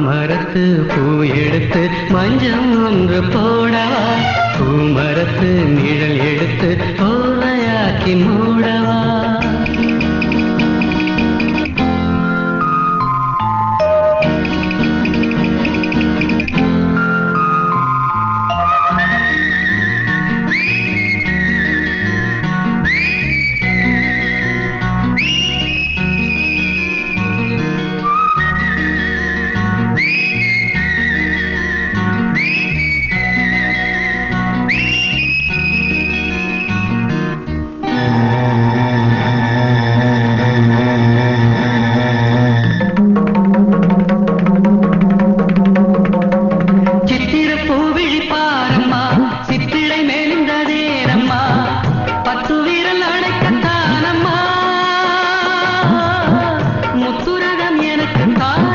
மாமரத்து பூ எடுத்து மஞ்சம் ஒன்று போடவா? பூமரத்து நிழல் எடுத்து போலையாக்கி மூடவா? था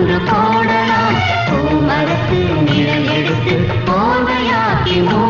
ஒன்று போடலாம் பூமரத்து நிழல் எடுத்து போதையாக்கி மூ